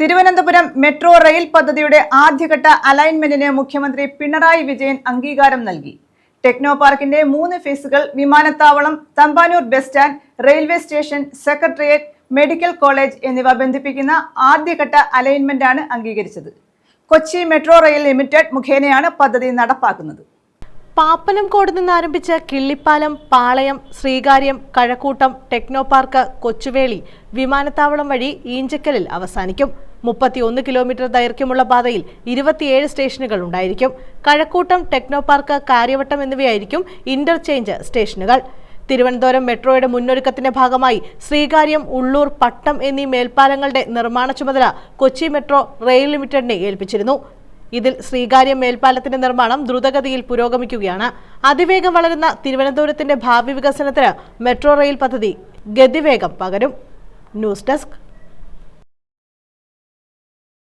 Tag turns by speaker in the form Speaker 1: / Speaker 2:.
Speaker 1: Thiruvananthapuram metro rail പദ്ധതിയുടെ ആദ്യഘട്ട അലൈൻമെന്റിന് മുഖ്യമന്ത്രി പിണറായി വിജയൻ അംഗീകാരം നൽകി. ടെക്നോ പാർക്കിന്റെ മൂന്ന് ഫേസുകൾ വിമാനത്താവളം Thampanoor bus stand railway station secretariat medical college എന്നിവ ബന്ധിപ്പിക്കുന്ന ആദ്യഘട്ട അലൈൻമെന്റാണ് അംഗീകരിച്ചത്. കൊച്ചി മെട്രോ റെയിൽ ലിമിറ്റഡ് മുഖേനയാണ് പദ്ധതി നടപ്പാക്കുന്നത്.
Speaker 2: പാപ്പനംകോട് നിന്ന് ആരംഭിച്ച കിള്ളിപ്പാലം പാളയം ശ്രീകാര്യം കഴക്കൂട്ടം ടെക്നോ പാർക്ക് കൊച്ചുവേളി വിമാനത്താവളം വഴി ഈഞ്ചക്കലിൽ അവസാനിക്കും. മുപ്പത്തിയൊന്ന് കിലോമീറ്റർ ദൈർഘ്യമുള്ള പാതയിൽ ഇരുപത്തിയേഴ് സ്റ്റേഷനുകൾ ഉണ്ടായിരിക്കും. കഴക്കൂട്ടം ടെക്നോ പാർക്ക് കാര്യവട്ടം എന്നിവയായിരിക്കും ഇന്റർചേഞ്ച് സ്റ്റേഷനുകൾ. തിരുവനന്തപുരം മെട്രോയുടെ മുന്നൊരുക്കത്തിന്റെ ഭാഗമായി ശ്രീകാര്യം ഉള്ളൂർ പട്ടം എന്നീ മേൽപ്പാലങ്ങളുടെ നിർമ്മാണ ചുമതല കൊച്ചി മെട്രോ റെയിൽ ലിമിറ്റഡിനെ ഏൽപ്പിച്ചിരുന്നു. ഇതിൽ ശ്രീകാര്യം മേൽപ്പാലത്തിന്റെ നിർമ്മാണം ദ്രുതഗതിയിൽ പുരോഗമിക്കുകയാണ്. അതിവേഗം വളരുന്ന തിരുവനന്തപുരത്തിന്റെ ഭാവി വികസനത്തിന് മെട്രോ റെയിൽ പദ്ധതി ഗതിവേഗം പകരും. News desk